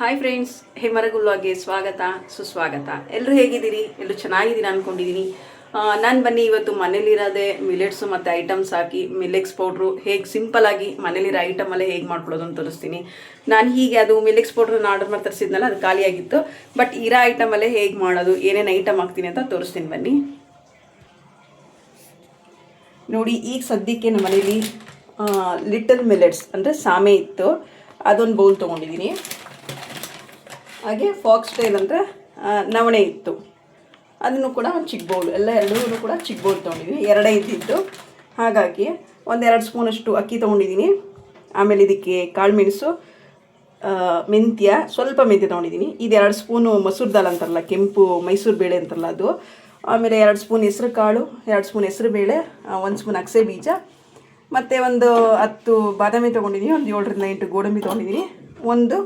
Hi friends ಹೇಮರಗುಲ್ವಾಗೆ ಸ್ವಾಗತ, ಸುಸ್ವಾಗತ. ಎಲ್ಲರೂ ಹೇಗಿದ್ದೀರಿ? ಎಲ್ಲರೂ ಚೆನ್ನಾಗಿದ್ದೀರಾ ಅಂದ್ಕೊಂಡಿದ್ದೀನಿ ನಾನು ಬನ್ನಿ ಇವತ್ತು ಮನೇಲಿರೋದೆ ಮಿಲೆಟ್ಸು ಮತ್ತು ಐಟಮ್ಸ್ ಹಾಕಿ ಮಿಲೆಕ್ಸ್ ಪೌಡ್ರು ಹೇಗೆ ಸಿಂಪಲಾಗಿ ಮನೇಲಿರೋ ಐಟಮಲ್ಲೇ ಹೇಗೆ ಮಾಡ್ಕೊಳ್ಳೋದು ಅಂತ ತೋರಿಸ್ತೀನಿ. ನಾನು ಹೀಗೆ ಅದು ಮಿಲೆಕ್ಸ್ ಪೌಡ್ರನ್ನ ಆರ್ಡರ್ ಮಾಡಿ ತರಿಸಿದ್ನಲ್ಲ, ಅದು ಖಾಲಿಯಾಗಿತ್ತು ಬಟ್ ಇರೋ ಐಟಮಲ್ಲೇ ಹೇಗೆ ಮಾಡೋದು, ಏನೇನು ಐಟಮ್ ಹಾಕ್ತೀನಿ ಅಂತ ತೋರಿಸ್ತೀನಿ ಬನ್ನಿ. ನೋಡಿ, ಈಗ ಸದ್ಯಕ್ಕೆ ನಮ್ಮ ಮನೇಲಿ ಲಿಟಲ್ ಮಿಲೆಟ್ಸ್ ಅಂದರೆ ಸಾಮೆ ಇತ್ತು. ಅದೊಂದು ಬೌಲ್ ತೊಗೊಂಡಿದ್ದೀನಿ. ಹಾಗೆ ಫಾಕ್ಸ್ ಟೈಲ್ ಅಂದರೆ ನವಣೆ ಇತ್ತು. ಅದನ್ನು ಕೂಡ ಒಂದು ಚಿಕ್ಕ ಬೌಲ್, ಎಲ್ಲ ಎರಡೂ ಕೂಡ ಚಿಕ್ಕ ಬೌಲ್ ತೊಗೊಂಡಿದ್ದೀನಿ ಎರಡೇ ಇದ್ದಿತ್ತು ಹಾಗಾಗಿ ಒಂದೆರಡು ಸ್ಪೂನಷ್ಟು ಅಕ್ಕಿ ತೊಗೊಂಡಿದ್ದೀನಿ. ಆಮೇಲೆ ಇದಕ್ಕೆ ಕಾಳು ಮೆಣಸು ಮೆಂತ್ಯ, ಸ್ವಲ್ಪ ಮೆಂತ್ಯ ತೊಗೊಂಡಿದ್ದೀನಿ. ಇದು ಎರಡು ಸ್ಪೂನು ಮಸೂರ್ ದಾಲ್ ಅಂತಾರಲ್ಲ, ಕೆಂಪು ಮೈಸೂರು ಬೇಳೆ ಅಂತಾರಲ್ಲ ಅದು. ಆಮೇಲೆ ಎರಡು ಸ್ಪೂನ್ ಹೆಸರು ಕಾಳು, ಎರಡು ಸ್ಪೂನ್ ಹೆಸರು ಬೇಳೆ ಒಂದು ಸ್ಪೂನ್ ಅಗಸೆ ಬೀಜ. ಮತ್ತು ಒಂದು ಹತ್ತು ಬಾದಾಮಿ ತೊಗೊಂಡಿದ್ದೀನಿ, ಒಂದು ಏಳರಿಂದ ಎಂಟು ಗೋಡಂಬಿ ತೊಗೊಂಡಿದ್ದೀನಿ. ಒಂದು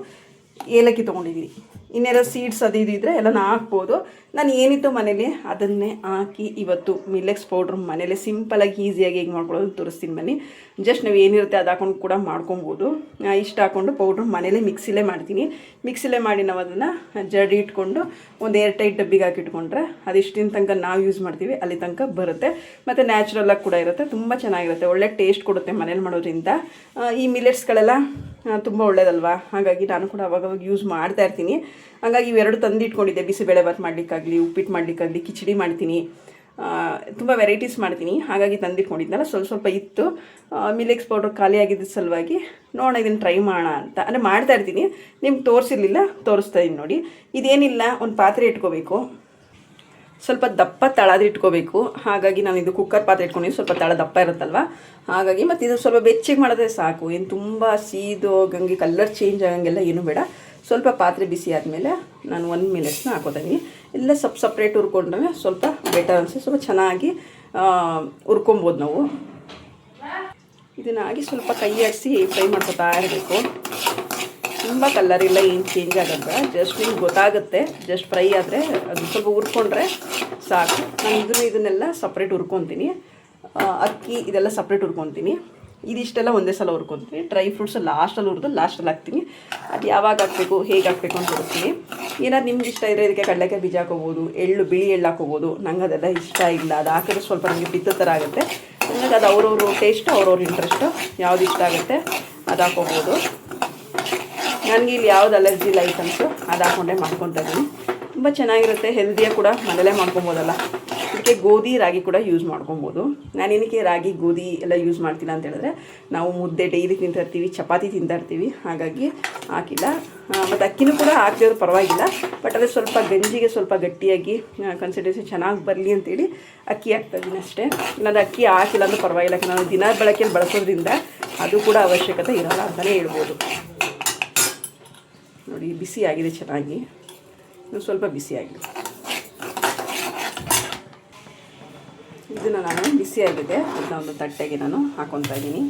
ಏಲಕ್ಕಿ ತೊಗೊಂಡಿದ್ದೀನಿ ಇನ್ನೆಲ್ಲ ಸೀಡ್ಸ್ ಅದು ಇದು ಇದ್ದರೆ ಎಲ್ಲನ ಹಾಕ್ಬೋದು. ನಾನು ಏನಿತ್ತು ಮನೇಲಿ ಅದನ್ನೇ ಹಾಕಿ ಇವತ್ತು ಮಿಲ್ಲೆಕ್ಸ್ ಪೌಡ್ರ್ ಮನೇಲಿ ಸಿಂಪಲಾಗಿ ಈಸಿಯಾಗಿ ಹೇಗೆ ಮಾಡ್ಕೊಳ್ಳೋದು ತೋರಿಸ್ತೀನಿ ಬನ್ನಿ. ಜಸ್ಟ್ ನಾವು ಏನಿರುತ್ತೆ ಅದು ಹಾಕೊಂಡು ಕೂಡ ಮಾಡ್ಕೊಬೋದು. ಇಷ್ಟ ಹಾಕ್ಕೊಂಡು ಪೌಡ್ರ್ ಮನೇಲೆ ಮಿಕ್ಸಿಲೇ ಮಾಡ್ತೀನಿ. ಮಿಕ್ಸಿಲೇ ಮಾಡಿ ನಾವು ಅದನ್ನು ಜಡಿ ಇಟ್ಕೊಂಡು ಒಂದು ಏರ್ ಟೈಟ್ ಡಬ್ಬಿಗೆ ಹಾಕಿಟ್ಕೊಂಡ್ರೆ ಅದಿಷ್ಟಿನ ತನಕ ನಾವು ಯೂಸ್ ಮಾಡ್ತೀವಿ, ಅಲ್ಲಿ ತನಕ ಬರುತ್ತೆ. ಮತ್ತು ನ್ಯಾಚುರಲಾಗಿ ಕೂಡ ಇರುತ್ತೆ, ತುಂಬ ಚೆನ್ನಾಗಿರುತ್ತೆ, ಒಳ್ಳೆ ಟೇಸ್ಟ್ ಕೊಡುತ್ತೆ ಮನೇಲಿ ಮಾಡೋದ್ರಿಂದ. ಈ ಮಿಲೆಟ್ಸ್ಗಳೆಲ್ಲ ತುಂಬ ಒಳ್ಳೇದಲ್ವಾ? ಹಾಗಾಗಿ ನಾನು ಕೂಡ ಅವಾಗವಾಗ ಯೂಸ್ ಮಾಡ್ತಾ ಇರ್ತೀನಿ. ಹಾಗಾಗಿ ಇವೆರಡು ತಂದು ಇಟ್ಕೊಂಡಿದ್ದೆ ಬಿಸಿಬೇಳೆ ಭಾತ್ ಮಾಡಲಿಕ್ಕಾಗಲಿ, ಉಪ್ಪಿಟ್ಟು ಮಾಡಲಿಕ್ಕಾಗಲಿ, ಕಿಚಡಿ ಮಾಡ್ತೀನಿ. ತುಂಬ ವೆರೈಟೀಸ್ ಮಾಡ್ತೀನಿ. ಹಾಗಾಗಿ ತಂದಿಟ್ಕೊಂಡಿದ್ನಲ್ಲ, ಸ್ವಲ್ಪ ಸ್ವಲ್ಪ ಇತ್ತು. ಮಿಲೆಕ್ಸ್ ಪೌಡ್ರ್ ಖಾಲಿ ಆಗಿದ್ದ ಸಲುವಾಗಿ ನೋಡೋಣ, ಇದನ್ನು ಟ್ರೈ ಮಾಡೋಣ ಅಂತ. ಅಂದರೆ ಮಾಡ್ತಾ ಇರ್ತೀನಿ. ನಿಮ್ಗೆ ತೋರಿಸಿರ್ಲಿಲ್ಲ, ತೋರಿಸ್ತಾ ಇದ್ದೀನಿ ನೋಡಿ. ಇದೇನಿಲ್ಲ, ಒಂದು ಪಾತ್ರೆ ಇಟ್ಕೋಬೇಕು. ಸ್ವಲ್ಪ ದಪ್ಪ ತಳದ ಇಟ್ಕೋಬೇಕು. ಹಾಗಾಗಿ ನಾನು ಇದು ಕುಕ್ಕರ್ ಪಾತ್ರೆ ಇಟ್ಕೊಂಡಿದ್ದು ಸ್ವಲ್ಪ ತಳ ದಪ್ಪ ಇರುತ್ತಲ್ವ? ಹಾಗಾಗಿ ಮತ್ತು ಇದು ಸ್ವಲ್ಪ ಬೆಚ್ಚಿಗೆ ಮಾಡಿದ್ರೆ ಸಾಕು. ಏನು ತುಂಬ ಸೀದೋಗಂಗೆ ಕಲರ್ ಚೇಂಜ್ ಆಗಂಗೆಲ್ಲ ಏನೂ ಬೇಡ. ಸ್ವಲ್ಪ ಪಾತ್ರೆ ಬಿಸಿ ಆದಮೇಲೆ ನಾನು ಒಂದು ಮಿನಿಟ್ಸ್ನ ಹಾಕೋತೀನಿ. ಇಲ್ಲ ಸಪ್ ಸಪ್ರೇಟ್ ಹುರ್ಕೊಂಡ್ರೆ ಸ್ವಲ್ಪ ಬೆಟರ್ ಅನಿಸಿ ಸ್ವಲ್ಪ ಚೆನ್ನಾಗಿ ಹುರ್ಕೊಬೋದು ನಾವು. ಇದನ್ನ ಹಾಗೆ ಸ್ವಲ್ಪ ಕೈ ಆಡಿಸಿ ಫ್ರೈ ಮಾಡ್ಕೊತಾ ಇರಬೇಕು. ತುಂಬ ಕಲರ್ ಇಲ್ಲ, ಏನು ಚೇಂಜ್ ಆಗಲ್ಲ. ಜಸ್ಟ್ ನಿಮ್ಗೆ ಗೊತ್ತಾಗುತ್ತೆ. ಜಸ್ಟ್ ಫ್ರೈ ಆದರೆ ಅದು ಸ್ವಲ್ಪ ಹುರ್ಕೊಂಡ್ರೆ ಸಾಕು. ನಾನು ಇದನ್ನು, ಇದನ್ನೆಲ್ಲ ಸಪ್ರೇಟ್ ಹುರ್ಕೊತೀನಿ. ಅಕ್ಕಿ ಇದೆಲ್ಲ ಸಪ್ರೇಟ್ ಹುರ್ಕೊತೀನಿ. ಇದಿಷ್ಟೆಲ್ಲ ಒಂದೇ ಸಲ ಹುರ್ಕೊತೀನಿ ಡ್ರೈ ಫ್ರೂಟ್ಸ್ ಲಾಸ್ಟಲ್ಲಿ ಹುರಿದು ಲಾಸ್ಟಲ್ಲಿ ಹಾಕ್ತೀನಿ. ಅದು ಯಾವಾಗ ಹಾಕಬೇಕು, ಹೇಗೆ ಹಾಕಬೇಕು ಅಂತ ಹೇಳ್ತೀನಿ ಏನಾದ್ರು ನಿಮ್ಗೆ ಇಷ್ಟ ಇದ್ದರೆ ಇದಕ್ಕೆ ಕಡಲೆಕಾಯಿ ಬೀಜ ಹಾಕೋಬೋದು ಎಳ್ಳು, ಬಿಳಿ ಎಳ್ಳು ಹಾಕೋಬೋದು ನಂಗೆ ಅದೆಲ್ಲ ಇಷ್ಟ ಇಲ್ಲ. ಅದು ಹಾಕಿದ್ರೆ ಸ್ವಲ್ಪ ನನಗೆ ಬಿದ್ದ ಥರ ಆಗುತ್ತೆ. ನನಗೆ ಅದು ಅವ್ರವ್ರ ಟೇಸ್ಟ್ ಅವ್ರವ್ರ ಇಂಟ್ರೆಸ್ಟು ಯಾವ್ದು ಇಷ್ಟ ಆಗುತ್ತೆ ಅದು ಹಾಕೋಬೋದು ನನಗೆ ಇಲ್ಲಿ ಯಾವ್ದು ಅಲರ್ಜಿ ಇಲ್ಲ ಐಟಮ್ಸು ಅದು ಹಾಕೊಂಡೆ ಮಾಡ್ಕೊತಾ ಇದ್ದೀನಿ. ತುಂಬ ಚೆನ್ನಾಗಿರುತ್ತೆ ಹೆಲ್ದಿಯಾಗಿ ಕೂಡ ಮನೇಲೇ ಮಾಡ್ಕೊಬೋದಲ್ಲ. ಇದಕ್ಕೆ ಗೋಧಿ, ರಾಗಿ ಕೂಡ ಯೂಸ್ ಮಾಡ್ಕೊಬೋದು. ನಾನು ಏನಕ್ಕೆ ರಾಗಿ, ಗೋಧಿ ಎಲ್ಲ ಯೂಸ್ ಮಾಡ್ತಿಲ್ಲ ಅಂತ ಹೇಳಿದ್ರೆ ನಾವು ಮುದ್ದೆ ಡೈಲಿ ತಿಂತಾ ಇರ್ತೀವಿ, ಚಪಾತಿ ತಿಂತಾ ಇರ್ತೀವಿ. ಹಾಗಾಗಿ ಹಾಕಿಲ್ಲ. ಮತ್ತು ಅಕ್ಕಿನೂ ಕೂಡ ಹಾಕಿದ್ರು ಪರವಾಗಿಲ್ಲ. ಬಟ್ ಅದೇ ಸ್ವಲ್ಪ ಗಂಜಿಗೆ ಸ್ವಲ್ಪ ಗಟ್ಟಿಯಾಗಿ ಕನ್ಸಿಸ್ಟೆನ್ಸಿ ಚೆನ್ನಾಗಿ ಬರಲಿ ಅಂತೇಳಿ ಅಕ್ಕಿ ಹಾಕ್ತಾ ಇದ್ದೀನಿ ಅಷ್ಟೇ. ನಾನು ಅಕ್ಕಿ ಹಾಕಿಲ್ಲ ಅಂದರೆ ಪರವಾಗಿಲ್ಲ. ನಾನು ದಿನ ಬಳಕೆಯಲ್ಲಿ ಬಳಸೋದ್ರಿಂದ ಅದು ಕೂಡ ಅವಶ್ಯಕತೆ ಇರಲ್ಲ ಅಂತಲೇ ಹೇಳ್ಬೋದು. ನೋಡಿ ಬಿಸಿ ಆಗಿದೆ ಚೆನ್ನಾಗಿ ಸ್ವಲ್ಪ ಬಿಸಿ ಆಗಿದೆ ಇದನ್ನು ನಾನು ಬಿಸಿ ಆಗಿದೆ. ಅದನ್ನ ಒಂದು ತಟ್ಟೆಗೆ ನಾನು ಹಾಕೊತಾ ಇದ್ದೀನಿ.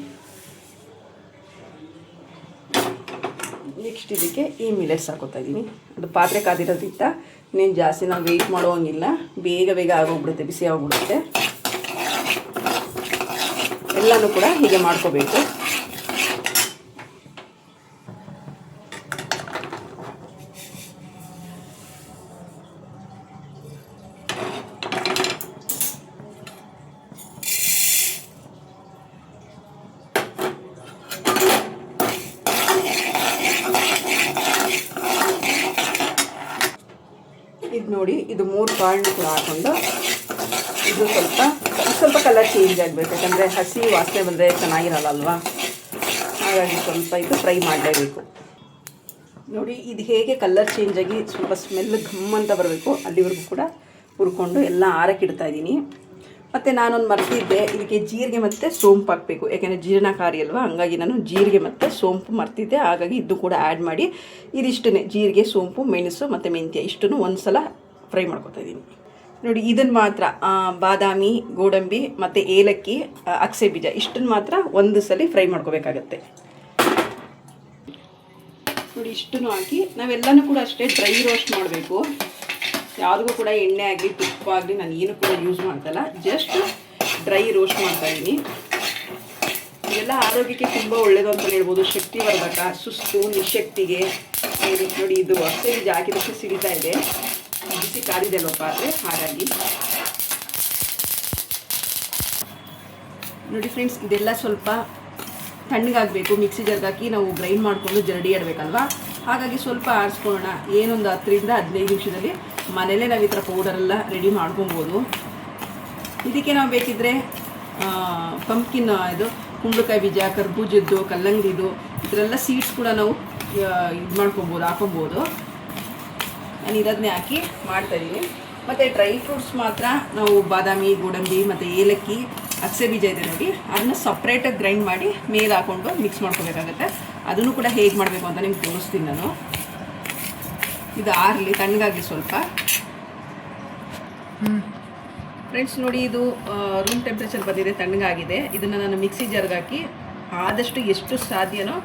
ನೆಕ್ಸ್ಟ್ ಇದಕ್ಕೆ ಈ ಮಿಲೆಟ್ಸ್ ಹಾಕೋತಾ ಇದ್ದೀನಿ. ಅದು ಪಾತ್ರೆ ಕಾದಿರೋದ್ರಿಂದ ಇನ್ನೇನು ಜಾಸ್ತಿ ನಾವು ವೆಯ್ಟ್ ಮಾಡೋಂಗಿಲ್ಲ ಬೇಗ ಬೇಗ ಆಗೋಗ್ಬಿಡುತ್ತೆ, ಬಿಸಿ ಆಗೋಗ್ಬಿಡುತ್ತೆ. ಎಲ್ಲನೂ ಕೂಡ ಹೀಗೆ ಮಾಡ್ಕೋಬೇಕು. ಇದು ನೋಡಿ, ಇದು ಮೂರು ಕಾಳನ್ನು ಕೂಡ ಹಾಕೊಂಡು ಇದು ಸ್ವಲ್ಪ ಸ್ವಲ್ಪ ಕಲರ್ ಚೇಂಜ್ ಆಗಬೇಕು. ಯಾಕಂದರೆ ಹಸಿ ವಾಸನೆ ಬಂದರೆ ಚೆನ್ನಾಗಿರಲ್ಲ ಅಲ್ವಾ ಹಾಗಾಗಿ ಸ್ವಲ್ಪ ಇದು ಫ್ರೈ ಮಾಡಲೇಬೇಕು. ನೋಡಿ, ಇದು ಹೇಗೆ ಕಲರ್ ಚೇಂಜ್ ಆಗಿ ಸ್ವಲ್ಪ ಸ್ಮೆಲ್ ಘಮ್ ಅಂತ ಬರಬೇಕು, ಅಲ್ಲಿವರೆಗೂ ಕೂಡ ಹುರ್ಕೊಂಡು ಎಲ್ಲ ಆರಕ್ಕೆ ಇಡ್ತಾ ಇದ್ದೀನಿ. ಮತ್ತು ನಾನೊಂದು ಮರ್ತಿದ್ದೆ ಇದಕ್ಕೆ ಜೀರಿಗೆ ಮತ್ತು ಸೋಂಪು ಹಾಕಬೇಕು. ಯಾಕೆಂದರೆ ಜೀರ್ಣಕಾರಿ ಅಲ್ವಾ? ಹಂಗಾಗಿ ನಾನು ಜೀರಿಗೆ ಮತ್ತು ಸೋಂಪು ಮರ್ತಿದ್ದೆ ಹಾಗಾಗಿ ಇದು ಕೂಡ ಆ್ಯಡ್ ಮಾಡಿ ಇದಿಷ್ಟನ್ನೇ. ಜೀರಿಗೆ, ಸೋಂಪು, ಮೆಣಸು ಮತ್ತು ಮೆಂತ್ಯ ಇಷ್ಟನ್ನು ಒಂದು ಸಲ ಫ್ರೈ ಮಾಡ್ಕೊತಾ ಇದ್ದೀನಿ. ನೋಡಿ ಇದನ್ನು ಮಾತ್ರ ಬಾದಾಮಿ, ಗೋಡಂಬಿ ಮತ್ತು ಏಲಕ್ಕಿ ಅಕ್ಸೆ ಬೀಜ ಇಷ್ಟನ್ನು ಮಾತ್ರ ಒಂದು ಸಲ ಫ್ರೈ ಮಾಡ್ಕೋಬೇಕಾಗತ್ತೆ. ನೋಡಿ, ಇಷ್ಟನ್ನು ಹಾಕಿ ನಾವೆಲ್ಲನೂ ಕೂಡ ಅಷ್ಟೇ ಡ್ರೈ ರೋಸ್ಟ್ ಮಾಡಬೇಕು. ಯಾವುದಕ್ಕೂ ಕೂಡ ಎಣ್ಣೆ ಆಗಲಿ, ತುಪ್ಪ ಆಗಲಿ ನಾನು ಏನು ಕೂಡ ಯೂಸ್ ಮಾಡ್ತಲ್ಲ ಜಸ್ಟ್ ಡ್ರೈ ರೋಸ್ಟ್ ಮಾಡ್ತಾ ಇದ್ದೀನಿ ಇದೆಲ್ಲ ಆರೋಗ್ಯಕ್ಕೆ ತುಂಬ ಒಳ್ಳೆಯದು ಅಂತ ಹೇಳ್ಬೋದು. ಶಕ್ತಿ ಶಕ್ತಿವರ್ಧಕ, ಸುಸ್ತು, ನಿಶಕ್ತಿಗೆ ನೋಡಿ ಇದು ಅಷ್ಟೇ ಇದು ಹಾಕಿದಷ್ಟು ಸಿಡಿತಾ ಇದೆ. ಬಿಸಿ ಕಾದಿದೆ ಅಲ್ವ ಪಾತ್ರೆ? ಹಾಗಾಗಿ. ನೋಡಿ ಫ್ರೆಂಡ್ಸ್ ಇದೆಲ್ಲ ಸ್ವಲ್ಪ ತಣ್ಣಗಾಗಬೇಕು. ಮಿಕ್ಸಿ ಹಾಕಿ ನಾವು ಗ್ರೈಂಡ್ ಮಾಡಿಕೊಂಡು ಜರಡಿ ಆಡಬೇಕಲ್ವಾ ಹಾಗಾಗಿ ಸ್ವಲ್ಪ ಆರಿಸ್ಕೊಳ್ಳೋಣ. ಏನೊಂದು ಹತ್ತರಿಂದ ಹದಿನೈದು ನಿಮಿಷದಲ್ಲಿ ಮನೇಲೇ ನಾವು ಈ ಥರ ಪೌಡರೆಲ್ಲ ರೆಡಿ ಮಾಡ್ಕೊಬೋದು. ಇದಕ್ಕೆ ನಾವು ಬೇಕಿದ್ದರೆ ಪಂಪ್ಕಿನ್ ಇದು ಕುಂಬಳಕಾಯಿ ಬೀಜ, ಕರ್ಬೂಜದ್ದು, ಕಲ್ಲಂಗಡಿದು ಇದರೆಲ್ಲ ಸೀಡ್ಸ್ ಕೂಡ ನಾವು ಇದು ಮಾಡ್ಕೊಬೋದು, ಹಾಕೊಬೋದು. ನಾನು ಇದನ್ನೇ ಹಾಕಿ ಮಾಡ್ತಾಯಿದ್ದೀನಿ ಮತ್ತು ಡ್ರೈ ಫ್ರೂಟ್ಸ್ ಮಾತ್ರ ನಾವು ಬಾದಾಮಿ, ಗೋಡಂಬಿ ಮತ್ತು ಏಲಕ್ಕಿ, ಅಗಸೆ ಬೀಜ ಇದೆ ನೋಡಿ, ಅದನ್ನ ಸಪ್ರೇಟಾಗಿ ಗ್ರೈಂಡ್ ಮಾಡಿ ಮೇಲೆ ಹಾಕ್ಕೊಂಡು ಮಿಕ್ಸ್ ಮಾಡ್ಕೋಬೇಕಾಗತ್ತೆ. ಅದನ್ನು ಕೂಡ ಹೇಗೆ ಮಾಡಬೇಕು ಅಂತ ನಿಮ್ಗೆ ತೋರಿಸ್ತೀನಿ ನಾನು. ಇದು ಆರಲಿ ತಣ್ಣಗಾಗಿ ಸ್ವಲ್ಪ. ಫ್ರೆಂಡ್ಸ್ ನೋಡಿ ಇದು ರೂಮ್ ಟೆಂಪ್ರೇಚರ್ ಬಂದಿದೆ ತಣ್ಣಗಾಗಿದೆ. ಇದನ್ನು ನಾನು ಮಿಕ್ಸಿ ಜಾರ್ಗೆ ಹಾಕಿ ಆದಷ್ಟು ಎಷ್ಟು ಸಾಧ್ಯನೋ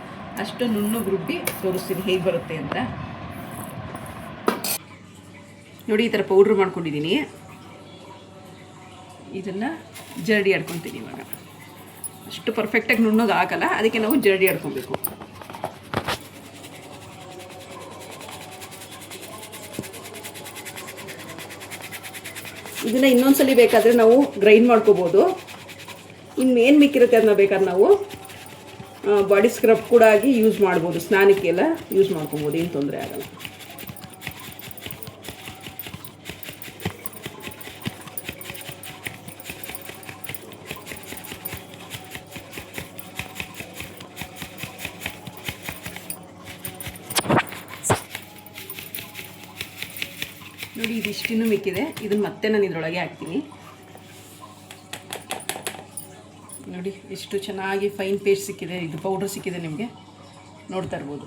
ಅಷ್ಟು ನುಣ್ಣಗೆ ರುಬ್ಬಿ ತೋರಿಸ್ತೀನಿ ಹೇಗೆ ಬರುತ್ತೆ ಅಂತ. ನೋಡಿ ಈ ಥರ ಪೌಡ್ರ್ ಮಾಡ್ಕೊಂಡಿದ್ದೀನಿ ಇದನ್ನು ಜರಡಿ ಆಡ್ಕೊತೀನಿ ಇವಾಗ. ಅಷ್ಟು ಪರ್ಫೆಕ್ಟಾಗಿ ನುಣ್ಣಗೆ ಹಾಕಲ್ಲ ಅದಕ್ಕೆ ನಾವು ಜರಡಿ ಆಡ್ಕೊಬೇಕು. ಇದನ್ನು ಇನ್ನೊಂದ್ಸಲಿ ಬೇಕಾದರೆ ನಾವು ಗ್ರೈಂಡ್ ಮಾಡ್ಕೋಬೋದು. ಇನ್ನು ಏನು ಮಿಕ್ಕಿರುತ್ತೆ ಅದನ್ನ ಬೇಕಾದ್ರೆ ನಾವು ಬಾಡಿ ಸ್ಕ್ರಬ್ ಕೂಡ ಆಗಿ ಯೂಸ್ ಮಾಡ್ಬೋದು. ಸ್ನಾನಕ್ಕೆಲ್ಲ ಯೂಸ್ ಮಾಡ್ಕೊಬೋದು, ಏನು ತೊಂದರೆ ಆಗಲ್ಲ. ನೋಡಿ ಇದಿಷ್ಟಿನ್ನು ಮಿಕ್ಕಿದೆ. ಇದನ್ನು ಮತ್ತೆ ನಾನು ಇದರೊಳಗೆ ಹಾಕ್ತೀನಿ. ನೋಡಿ, ಎಷ್ಟು ಚೆನ್ನಾಗಿ ಫೈನ್ ಪೇಸ್ಟ್ ಸಿಕ್ಕಿದೆ. ಇದು ಪೌಡ್ರ್ ಸಿಕ್ಕಿದೆ ನಿಮಗೆ. ನೋಡ್ತಾ ಇರ್ಬೋದು.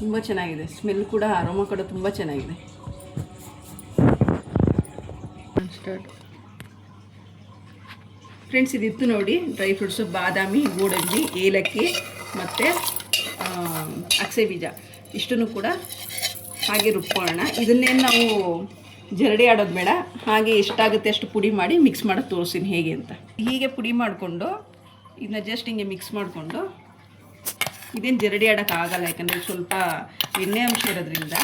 ತುಂಬ ಚೆನ್ನಾಗಿದೆ. ಸ್ಮೆಲ್ ಕೂಡ ಅರೋಮ ಕೂಡ ತುಂಬ ಚೆನ್ನಾಗಿದೆ. ಫ್ರೆಂಡ್ಸ್ ಇದಿತ್ತು ನೋಡಿ. ಡ್ರೈ ಫ್ರೂಟ್ಸು ಬಾದಾಮಿ, ಗೋಡಂಬಿ, ಏಲಕ್ಕಿ ಮತ್ತು ಅಕ್ಸೆ ಬೀಜ. ಇಷ್ಟನ್ನು ಕೂಡ ಹಾಗೆ ರುಬ್ಕೊಳ್ಳೋಣ. ಇದನ್ನೇನು ನಾವು ಜರಡಿ ಆಡೋದು ಬೇಡ. ಹಾಗೆ ಎಷ್ಟಾಗುತ್ತೆ ಅಷ್ಟು ಪುಡಿ ಮಾಡಿ ಮಿಕ್ಸ್ ಮಾಡೋದು ತೋರಿಸ್ತೀನಿ ಹೇಗೆ ಅಂತ. ಹೀಗೆ ಪುಡಿ ಮಾಡಿಕೊಂಡು, ಇದನ್ನ ಜಸ್ಟ್ ಹಿಂಗೆ ಮಿಕ್ಸ್ ಮಾಡಿಕೊಂಡು, ಇದೇನು ಜರಡಿ ಆಡೋಕ್ಕಾಗಲ್ಲ ಯಾಕಂದರೆ ಸ್ವಲ್ಪ ಎಣ್ಣೆ ಅಂಶ ಇರೋದ್ರಿಂದ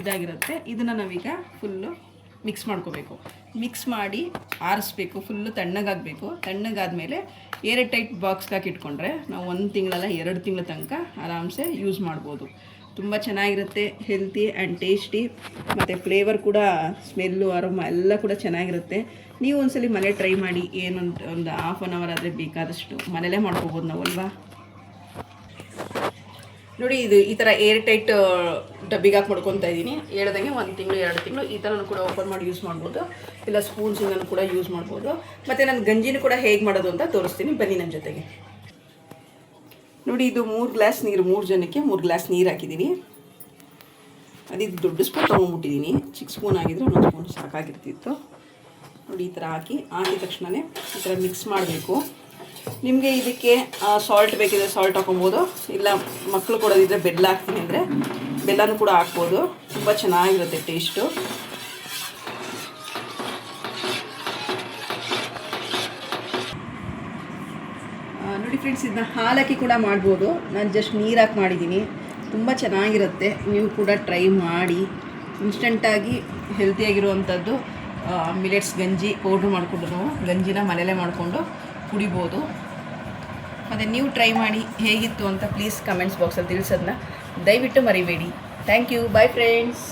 ಇದಾಗಿರುತ್ತೆ. ಇದನ್ನು ನಾವೀಗ ಫುಲ್ಲು ಮಿಕ್ಸ್ ಮಾಡ್ಕೋಬೇಕು. ಮಿಕ್ಸ್ ಮಾಡಿ ಆರಿಸ್ಬೇಕು ಫುಲ್ಲು ತಣ್ಣಗಾಗಬೇಕು. ತಣ್ಣಗಾದ್ಮೇಲೆ ಏರ್ ಟೈಟ್ ಬಾಕ್ಸ್ಗೆ ಹಾಕಿಟ್ಕೊಂಡ್ರೆ ನಾವು ಒಂದು ತಿಂಗಳಲ್ಲ ಎರಡು ತಿಂಗಳ ತನಕ ಆರಾಮ್ಸೆ ಯೂಸ್ ಮಾಡ್ಬೋದು. ತುಂಬ ಚೆನ್ನಾಗಿರುತ್ತೆ ಹೆಲ್ತಿ ಆ್ಯಂಡ್ ಟೇಸ್ಟಿ ಮತ್ತು ಫ್ಲೇವರ್ ಕೂಡ ಸ್ಮೆಲ್ಲು ಅರೋಮ ಎಲ್ಲ ಕೂಡ ಚೆನ್ನಾಗಿರುತ್ತೆ. ನೀವು ಒಂದ್ಸಲಿ ಮನೆ ಟ್ರೈ ಮಾಡಿ ಏನೊಂದು ಒಂದು ಹಾಫ್ ಆನ್ ಅವರ್ ಆದರೆ ಬೇಕಾದಷ್ಟು ಮನೇಲೇ ಮಾಡ್ಕೋಬೋದು ನಾವು ಅಲ್ವಾ? ನೋಡಿ ಇದು ಈ ಥರ ಏರ್ ಟೈಟ್ ಡಬ್ಬಿಗೆ ಹಾಕಿ ಮಾಡ್ಕೊತಾ ಇದ್ದೀನಿ. ಹೇಳ್ದಂಗೆ ಒಂದು ತಿಂಗಳು, ಎರಡು ತಿಂಗಳು ಈ ಥರನೂ ಕೂಡ ಓಪನ್ ಮಾಡಿ ಯೂಸ್ ಮಾಡ್ಬೋದು. ಇಲ್ಲ ಸ್ಪೂನ್ಸಿಂದನೂ ಕೂಡ ಯೂಸ್ ಮಾಡ್ಬೋದು. ಮತ್ತು ನಾನು ಗಂಜಿನೂ ಕೂಡ ಹೇಗೆ ಮಾಡೋದು ಅಂತ ತೋರಿಸ್ತೀನಿ. ಬನ್ನಿ ನನ್ನ ಜೊತೆಗೆ. ನೋಡಿ, ಇದು ಮೂರು ಗ್ಲಾಸ್ ನೀರು, ಮೂರು ಜನಕ್ಕೆ ಮೂರು ಗ್ಲಾಸ್ ನೀರು ಹಾಕಿದ್ದೀನಿ. ಅದಿದು ದೊಡ್ಡ ಸ್ಪೂನ್ ತೊಗೊಂಡ್ಬಿಟ್ಟಿದ್ದೀನಿ. ಚಿಕ್ಕ ಸ್ಪೂನ್ ಆಗಿದ್ರೆ ಒಂದು ಸ್ಪೂನ್ ಸಾಕಾಗಿರ್ತಿತ್ತು. ನೋಡಿ, ಈ ಥರ ಹಾಕಿ ಹಾಕಿದ ತಕ್ಷಣವೇ ಈ ಥರ ಮಿಕ್ಸ್ ಮಾಡಬೇಕು. ನಿಮಗೆ ಇದಕ್ಕೆ ಸಾಲ್ಟ್ ಬೇಕಿದ್ರೆ ಸಾಲ್ಟ್ ಹಾಕೊಬೋದು. ಇಲ್ಲ ಮಕ್ಕಳು ಕೊಡೋದಿದ್ರೆ ಬೆಲ್ಲ ಹಾಕ್ತೀನಿ ಅಂದರೆ ಬೆಲ್ಲನೂ ಕೂಡ ಹಾಕ್ಬೋದು. ತುಂಬ ಚೆನ್ನಾಗಿರುತ್ತೆ ಟೇಸ್ಟು ಫ್ರೆಂಡ್ಸ್ ಇದನ್ನ ಹಾಲಕ್ಕಿ ಕೂಡ ಮಾಡ್ಬೋದು. ನಾನು ಜಸ್ಟ್ ನೀರು ಹಾಕಿ ಮಾಡಿದ್ದೀನಿ ತುಂಬ ಚೆನ್ನಾಗಿರುತ್ತೆ. ನೀವು ಕೂಡ ಟ್ರೈ ಮಾಡಿ. ಇನ್ಸ್ಟೆಂಟಾಗಿ ಹೆಲ್ತಿಯಾಗಿರುವಂಥದ್ದು ಮಿಲೆಟ್ಸ್ ಗಂಜಿ ಪೌಡ್ರ್ ಮಾಡಿಕೊಂಡು ನಾವು ಗಂಜಿನ ಮನೆಯಲ್ಲೇ ಮಾಡಿಕೊಂಡು ಕುಡಿಬೋದು. ಮತ್ತು ನೀವು ಟ್ರೈ ಮಾಡಿ ಹೇಗಿತ್ತು ಅಂತ ಪ್ಲೀಸ್ ಕಮೆಂಟ್ಸ್ ಬಾಕ್ಸಲ್ಲಿ ತಿಳಿಸೋದನ್ನ ದಯವಿಟ್ಟು ಮರಿಬೇಡಿ. Thank you bye friends